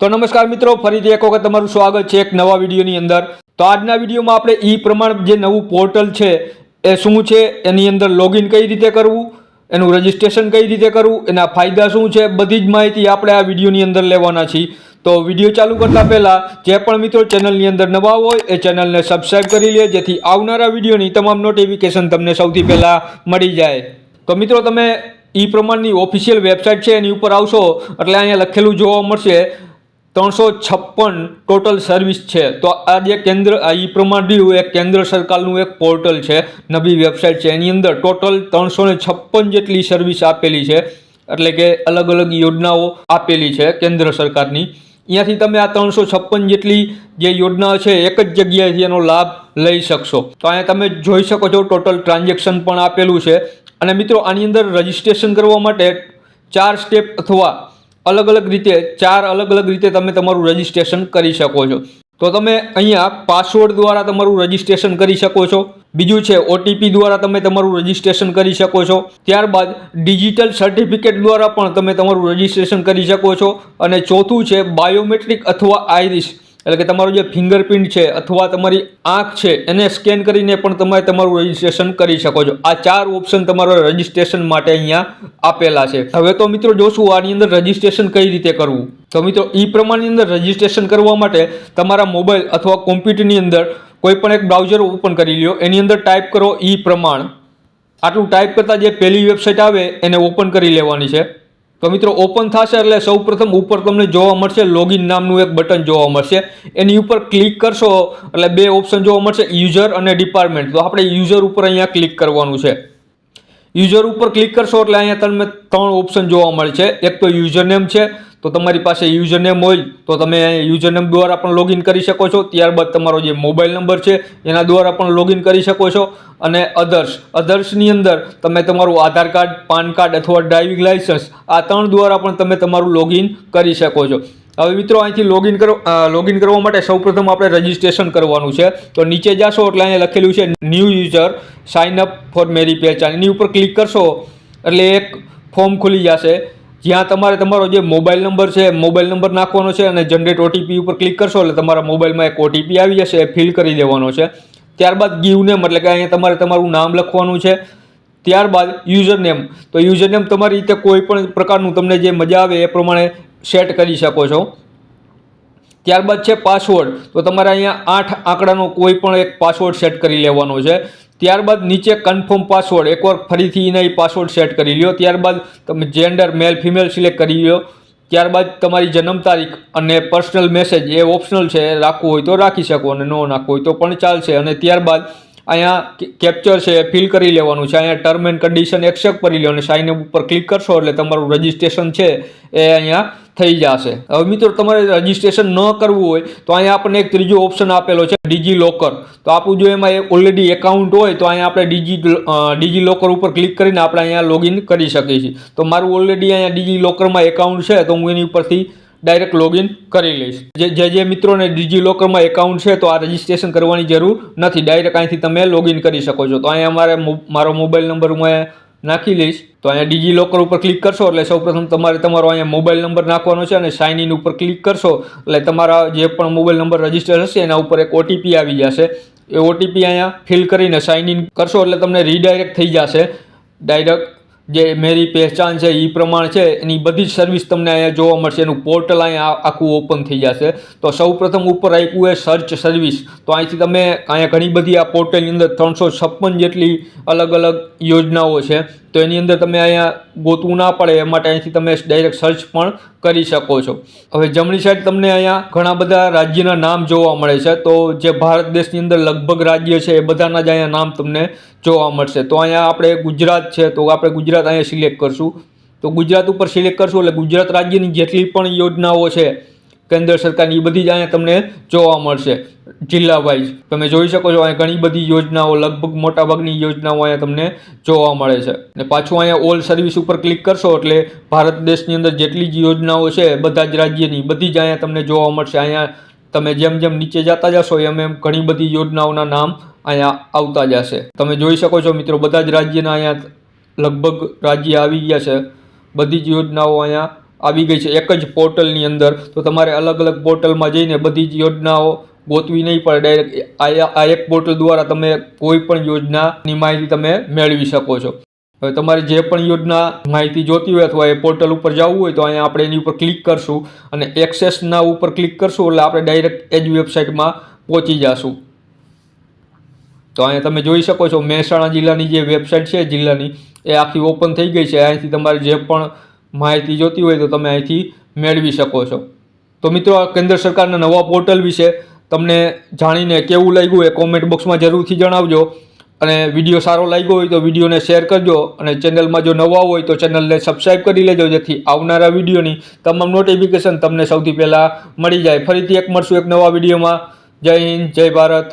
તો નમસ્કાર મિત્રો, ફરીથી એક વખત તમારું સ્વાગત છે એક નવા વિડીયોની અંદર. તો આજના વિડીયોમાં આપણે ઈ પ્રમાણ જે નવું પોર્ટલ છે, એ શું છે, એની અંદર લોગિન કઈ રીતે કરવું, એનું રજિસ્ટ્રેશન કઈ રીતે કરવું, એના ફાયદા શું છે, બધી જ માહિતી આપણે આ વિડીયોની અંદર લેવાના છીએ. તો વીડિયો ચાલુ કરતા પહેલાં, જે પણ મિત્રો ચેનલની અંદર નવા હોય, એ ચેનલને સબસ્ક્રાઈબ કરી લે, જેથી આવનારા વિડીયોની તમામ નોટિફિકેશન તમને સૌથી પહેલાં મળી જાય. તો મિત્રો, તમે ઈ પ્રમાણની ઓફિશિયલ વેબસાઇટ છે, એની ઉપર આવશો, એટલે અહીંયા લખેલું જોવા મળશે ત્રણસો છપ્પન ટોટલ સર્વિસ છે. તો આ જે કેન્દ્ર ઈ પ્રમાણ રહ્યું એક કેન્દ્ર સરકારનું એક પોર્ટલ છે, નવી વેબસાઇટ છે. એની અંદર ટોટલ ત્રણસો છપ્પન જેટલી સર્વિસ આપેલી છે. એટલે કે અલગ અલગ યોજનાઓ આપેલી છે કેન્દ્ર સરકારની. અહીંયાથી તમે આ ત્રણસો છપ્પન જેટલી જે યોજનાઓ છે, એક જ જગ્યાએથી એનો લાભ લઈ શકશો. તો અહીંયા તમે જોઈ શકો છો ટોટલ ટ્રાન્ઝેક્શન પણ આપેલું છે. અને મિત્રો, આની અંદર રજિસ્ટ્રેશન કરવા માટે ચાર સ્ટેપ અથવા અલગ અલગ રીતે, ચાર અલગ અલગ રીતે તમે તમારું રજિસ્ટ્રેશન કરી શકો છો. તો તમે અહીંયા પાસવર્ડ દ્વારા તમારું રજિસ્ટ્રેશન કરી શકો છો. બીજું છે ઓટીપી દ્વારા તમે તમારું રજિસ્ટ્રેશન કરી શકો છો. ત્યારબાદ ડિજિટલ સર્ટિફિકેટ દ્વારા પણ તમે તમારું રજિસ્ટ્રેશન કરી શકો છો. અને ચોથું છે બાયોમેટ્રિક અથવા આઈરિસ એટલે કે તમારું જે ફિંગરપ્રિન્ટ છે અથવા તમારી આંખ છે, એને સ્કેન કરીને પણ તમે તમારું રજિસ્ટ્રેશન કરી શકો છો. આ ચાર ઓપ્શન તમારા રજિસ્ટ્રેશન માટે અહીંયા આપેલા છે. હવે તો મિત્રો જોશું આની અંદર રજિસ્ટ્રેશન કઈ રીતે કરવું. તો મિત્રો એ પ્રમાણની અંદર રજિસ્ટ્રેશન કરવા માટે તમારા મોબાઈલ અથવા કોમ્પ્યુટરની અંદર કોઈ પણ એક બ્રાઉઝર ઓપન કરી લ્યો. એની અંદર ટાઈપ કરો ઈ પ્રમાણ. આટલું ટાઈપ કરતાં જે પહેલી વેબસાઇટ આવે, એને ઓપન કરી લેવાની છે. તો મિત્રો ઓપન થશે એટલે સૌ પ્રથમ ઉપર તમને જોવા મળશે લોગિન નામનું એક બટન જોવા મળશે. એની ઉપર ક્લિક કરશો એટલે બે ઓપ્શન જોવા મળશે યુઝર અને ડિપાર્ટમેન્ટ તો આપણે યુઝર ઉપર અહીંયા ક્લિક કરવાનું છે. યુઝર ઉપર ક્લિક કરશો એટલે અહીંયા તમને ત્રણ ઓપ્શન જોવા મળે છે. એક તો યુઝર નેમ છે, તો તમારી પાસે યુઝર નેમ હોય, તો તમે યુઝર નેમ દ્વારા પણ લોગિન કરી શકો છો. ત્યારબાદ તમારો જે મોબાઈલ નંબર છે, એના દ્વારા પણ લોગિન કરી શકો છો. અને અધર્સ અધર્સની અંદર તમે તમારું આધાર કાર્ડ, પાન કાર્ડ અથવા ડ્રાઇવિંગ લાઇસન્સ આ ત્રણ દ્વારા પણ તમે તમારું લોગિન કરી શકો છો. હવે મિત્રો અહીંથી લોગિન કરો લોગિન કરવા માટે સૌપ્રથમ આપણે રજિસ્ટ્રેશન કરવાનું છે. તો નીચે જશો એટલે અહીંયા લખેલું છે new user sign up for Meri Pehchan એની ઉપર ક્લિક કરશો એટલે એક ફોર્મ ખુલી જશે. જ્યાં તમારે તમારો જે મોબાઈલ નંબર છે મોબાઈલ નંબર નાખવાનો છે અને જનરેટ ઓટીપી ઉપર ક્લિક કરશો એટલે તમારા મોબાઈલમાં એક ઓટીપી આવી જશે, એ ફિલ કરી દેવાનો છે. ત્યારબાદ ગીવ નેમ એટલે કે અહીંયા તમારે તમારું નામ લખવાનું છે. ત્યારબાદ યુઝર નેમ તો યુઝર નેમ તમારી રીતે કોઈ પણ પ્રકારનું તમને જે મજા આવે એ પ્રમાણે સેટ કરી શકો છો. ત્યારબાદ છે પાસવર્ડ તો તમારે અહીંયા આઠ આંકડાનો કોઈ પણ એક પાસવર્ડ સેટ કરી લેવાનો છે. ત્યારબાદ નીચે કન્ફર્મ પાસવર્ડ એકવાર ફરીથી એના પાસવર્ડ સેટ કરી લ્યો. ત્યારબાદ તમે જેન્ડર મેલ ફિમેલ સિલેક્ટ કરી લ્યો. ત્યારબાદ તમારી જન્મ તારીખ અને પર્સનલ મેસેજ એ ઓપ્શનલ છે રાખવું હોય તો રાખી શકો અને ન નાખવું હોય તો પણ ચાલશે. અને ત્યારબાદ અહીંયા કેપ્ચર છે ફિલ કરી લેવાનું છે. અહીંયા ટર્મ એન્ડ કન્ડિશન એક્સેપ્ટ કરી લેવાનું સાઇન ઉપર ક્લિક કરશો એટલે તમારું રજિસ્ટ્રેશન છે એ અહીંયા થઈ જશે. હવે મિત્રો તમારે રજિસ્ટ્રેશન ન કરવું હોય તો અહીંયા આપણને એક ત્રીજો ઓપ્શન આપેલો છે ડીજી લોકર તો આપણું જો એમાં ઓલરેડી એકાઉન્ટ હોય તો અહીંયા આપણે ડીજી ડીજી ઉપર ક્લિક કરીને આપણે અહીંયા લોગિન કરી શકીએ છીએ. તો મારું ઓલરેડી અહીંયા ડીજી લોકરમાં એકાઉન્ટ છે તો હું એની ઉપરથી ડાયરેક્ટ લોગિન કરી લઈશ. જે જે મિત્રોને ડિજિલોકરમાં એકાઉન્ટ છે તો આ રજિસ્ટ્રેશન કરવાની જરૂર નથી. ડાયરેક્ટ અહીંથી તમે લોગિન કરી શકો છો. તો અહીંયા મારે મારો મોબાઈલ નંબર હું નાખી લઈશ. તો અહીંયા ડિજિલોકર ઉપર ક્લિક કરશો એટલે સૌપ્રથમ તમારે તમારો અહીંયા મોબાઈલ નંબર નાખવાનો છે અને સાઇન ઇન ઉપર ક્લિક કરશો એટલે તમારા જે પણ મોબાઈલ નંબર રજિસ્ટર હશે એના ઉપર એક ઓટીપી આવી જશે. એ ઓટીપી અહીંયા ફિલ કરીને સાઇન ઇન કરશો એટલે તમને રીડાયરેક્ટ થઈ જશે. ડાયરેક્ટ જે મેરી પહેચાન છે એ પ્રમાણ છે, એની બધી જ સર્વિસ તમને અહીંયા જોવા મળશે. એનું પોર્ટલ અહીંયા આખું ઓપન થઈ જશે. તો સૌ પ્રથમ ઉપર આપ્યું એ સર્ચ સર્વિસ તો અહીંથી તમે અહીંયા ઘણી બધી આ પોર્ટલની અંદર ત્રણસો છપ્પન જેટલી અલગ અલગ યોજનાઓ છે. તો એની અંદર તમે અહીંયા ગોતવું ના પડે, એ માટે અહીંથી તમે ડાયરેક્ટ સર્ચ પણ કરી શકો છો. હવે જમણી સાઈડ તમને અહીંયા ઘણા બધા રાજ્યના નામ જોવા મળે છે. તો જે ભારત દેશની અંદર લગભગ રાજ્ય છે, એ બધાના જ અહીંયા નામ તમને જોવા મળશે. તો અહીંયા આપણે ગુજરાત છે, તો આપણે ગુજરાત અહીંયા સિલેક્ટ કરશું. તો ગુજરાત ઉપર સિલેક્ટ કરશું એટલે ગુજરાત રાજ્યની જેટલી પણ યોજનાઓ છે, કેન્દ્ર સરકારની, એ બધી જ અહીંયા તમને જોવા મળશે. જિલ્લા વાઇઝ તમે જોઈ શકો છો, અહીંયા ઘણી બધી યોજનાઓ, લગભગ મોટાભાગની યોજનાઓ અહીંયા તમને જોવા મળે છે. અને પાછું અહીંયા ઓલ સર્વિસ ઉપર ક્લિક કરશો એટલે ભારત દેશની અંદર જેટલી જ યોજનાઓ છે, બધા જ રાજ્યની, બધી જ અહીંયા તમને જોવા મળશે. અહીંયા તમે જેમ જેમ નીચે જતા જશો, એમ એમ ઘણી બધી યોજનાઓના નામ અહીંયા આવતા જશે. તમે જોઈ શકો છો મિત્રો, બધા જ રાજ્યના અહીંયા લગભગ રાજ્ય આવી ગયા છે. બધી જ યોજનાઓ અહીંયા આવી ગઈ છે. એક જ પોર્ટલની અંદર. તો તમારે અલગ અલગ પોર્ટલમાં જઈને બધી જ યોજનાઓ ગોતવી નહીં પડે. ડાયરેક્ટ આ એક પોર્ટલ દ્વારા તમે કોઈ પણ યોજનાની માહિતી તમે મેળવી શકો છો. હવે તમારે જે પણ યોજના માહિતી જોતી હોય અથવા એ પોર્ટલ ઉપર જવું હોય તો અહીંયા આપણે એની ઉપર ક્લિક કરશું અને એક્સેસના ઉપર ક્લિક કરશું એટલે આપણે ડાયરેક્ટ એ જ વેબસાઇટમાં પહોંચી જશું. તો અહીંયા તમે જોઈ શકો છો મહેસાણા જિલ્લાની જે વેબસાઇટ છે જિલ્લાની એ આખી ઓપન થઈ ગઈ છે. અહીંથી તમારે જે પણ માહિતી જોતી હોય તો તમે અહીંથી મેળવી શકો છો. તો મિત્રો આ કેન્દ્ર સરકારના નવા પોર્ટલ વિશે તમને જાણીને કેવું લાગ્યું એ કોમેન્ટ બોક્સમાં જરૂરથી જણાવજો. અને વીડિયો સારો લાગ્યો હોય તો વિડીયોને શેર કરજો અને ચેનલમાં જો નવા હોય તો ચેનલને સબસ્ક્રાઈબ કરી લેજો, જેથી આવનારા વિડીયોની તમામ નોટિફિકેશન તમને સૌથી પહેલાં મળી જાય. ફરીથી એક મળશું એક નવા વિડીયોમાં જય હિન્દ, જય ભારત.